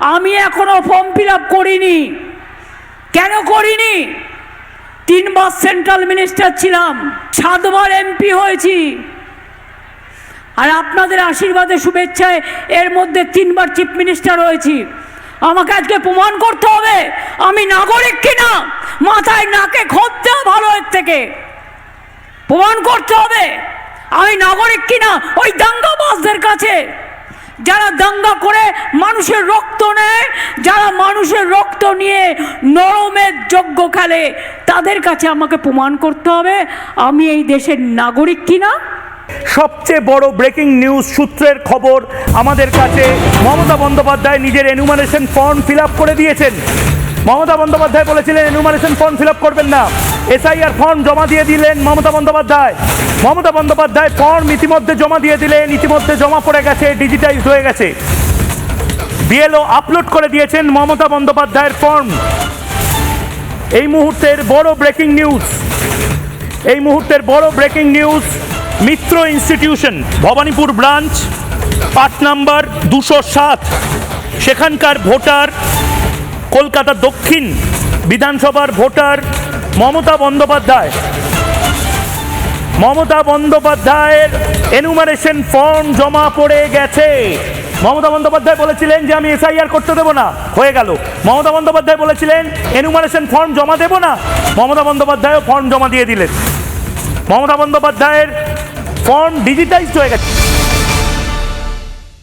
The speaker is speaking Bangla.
আমি এখনও ফর্ম ফিল আপ করিনি। কেন করিনি? তিনবার সেন্ট্রাল মিনিস্টার ছিলাম, সাতবার এমপি হয়েছি। আর আপনাদের আশীর্বাদে, শুভেচ্ছায় এর মধ্যে তিনবার চিফ মিনিস্টার হয়েছি আমাকে আজকে প্রমাণ করতে হবে, আমি নাগরিক কিনা? মাথায় নাকে খোঁজ ভালো এর থেকে। প্রমাণ করতে হবে, আমি নাগরিক কিনা? ওই দাঙ্গাবাজদের কাছে। যারা দাঙ্গা করে মানুষের রক্ত নেয়, যারা মানুষের রক্ত নিয়ে নরমের যজ্ঞ খেলে, তাদের কাছে আমাকে প্রমাণ করতে হবে, আমি এই দেশের নাগরিক কিনা? সবচেয়ে বড় ব্রেকিং নিউজ সূত্রের খবর আমাদের কাছে মমতা বন্দ্যোপাধ্যায় নিজের এনুমারেশন ফর্ম ফিল করে দিয়েছেন। মমতা বন্দ্যোপাধ্যায় বলেছিলেন এনুমারেশন ফর্ম ফিল করবেন না। এসআইআর ফর্ম জমা দিয়ে দিলেন মমতা বন্দ্যোপাধ্যায়। মমতা বন্দ্যোপাধ্যায় ফর্ম ইতিমধ্যে জমা দিয়ে দিলেন, ইতিমধ্যে জমা পড়ে গেছে ডিজিটাইজ হয়ে গেছে। বিএলও আপলোড করে দিয়েছেন মমতা বন্দ্যোপাধ্যায়ের ফর্ম এই মুহূর্তের বড় ব্রেকিং নিউজ এই মুহূর্তের বড় breaking news Mitra institution Bhowanipore branch part number দুশো সাত। সেখানকার ভোটার কলকাতা দক্ষিণ বিধানসভার ভোটার মমতা বন্দ্যোপাধ্যায়। মমতা বন্দ্যোপাধ্যায়ের এনুমারেশন ফর্ম জমা পড়ে গেছে। মমতা বন্দ্যোপাধ্যায় বলেছিলেন যে, আমি এসআইআর করতে দেবো না। হয়ে গেল। মমতা বন্দ্যোপাধ্যায় বলেছিলেন এনুমারেশন ফর্ম জমা দেবো না। মমতা বন্দ্যোপাধ্যায়ও ফর্ম জমা দিয়ে দিলেন। মমতা বন্দ্যোপাধ্যায়ের ফর্ম ডিজিটাইজড হয়ে গেছে।